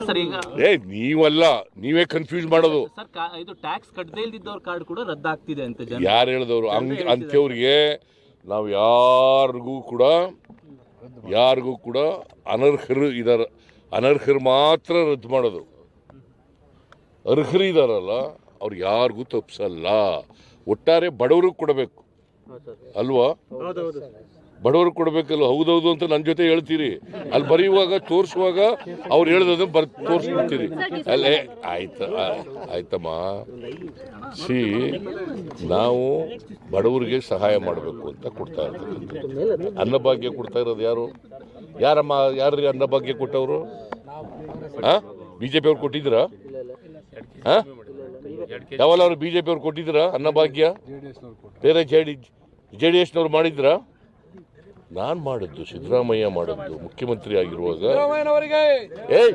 Sir ಈಗ ಏ ನೀವಲ್ಲ ನೀವೇ ಕನ್ಫ್ಯೂಸ್ ಮಾಡೋದು. ಸರ್ ಕಾ- ಇದು ಟ್ಯಾಕ್ಸ್ ಕಟ್ಟದೇ ಇಲ್ದಿದ್ದವ್ರ ಕಾರ್ಡ್ ಕೂಡ ರದ್ದಾಗ್ತಿದೆ ಅಂತ ಜನ ಯಾರು ಹೇಳಿದವರು? ಹಂಗ್ ಅಂಥವ್ರಿಗೆ ನಾವು ಯಾರಿಗೂ ಕೂಡ ಯಾರಿಗೂ ಕೂಡ ಅನರ್ಹರು ಇದಾರ ಅನರ್ಹರು ಮಾತ್ರ ರದ್ದು ಮಾಡೋದು. ಅರ್ಹರು ಇದಾರಲ್ಲ ಅವ್ರು ಯಾರಿಗೂ ತಪ್ಪಿಸಲ್ಲ ಒಟ್ಟಾರೆ ಬಡವರು ಕೊಡಬೇಕು. ಅಲ್ವಾ? ಬಡವ್ರಿಗೆ ಕೊಡಬೇಕಲ್ಲ, ಹೌದೌದು ಅಂತ ನನ್ನ ಜೊತೆ ಹೇಳ್ತೀರಿ. ಅಲ್ಲಿ ಬರೆಯುವಾಗ, ತೋರಿಸುವಾಗ ಅವ್ರು ಹೇಳ್ದದನ್ನ ಬರ್, ತೋರಿಸ್ಬಿಡ್ತೀರಿ. ಅಲ್ಲೇ, ಆಯ್ತ ಆಯ್ತಮ್ಮ. ಸಿ ನಾವು ಬಡವರಿಗೆ ಸಹಾಯ ಮಾಡಬೇಕು ಅಂತ ಕೊಡ್ತಾ ಇರ್ತಕ್ಕಂಥದ್ದು. ಅನ್ನಭಾಗ್ಯ ಕೊಡ್ತಾ ಇರೋದು ಯಾರು? ಯಾರಮ್ಮ ಯಾರು ಅನ್ನಭಾಗ್ಯ ಕೊಟ್ಟವರು? ಹಾ ಪಿ ಅವ್ರು ಹಾಂ ಯಾವಲ್ಲ ಅವರು ಬಿಜೆಪಿ ಅವ್ರು ಕೊಟ್ಟಿದ್ದೀರಾ ಅನ್ನಭಾಗ್ಯ? ಬೇರೆ ಜೆ ಡಿ ಜೆ ಡಿ ಎಸ್ನವ್ರು ಮಾಡಿದ್ರಾ ನಾನು ಮಾಡಿದ್ದು ಸಿದ್ದರಾಮಯ್ಯ ಮಾಡಿದ್ದು ಮುಖ್ಯಮಂತ್ರಿ ಆಗಿರುವಾಗ ಏಯ್!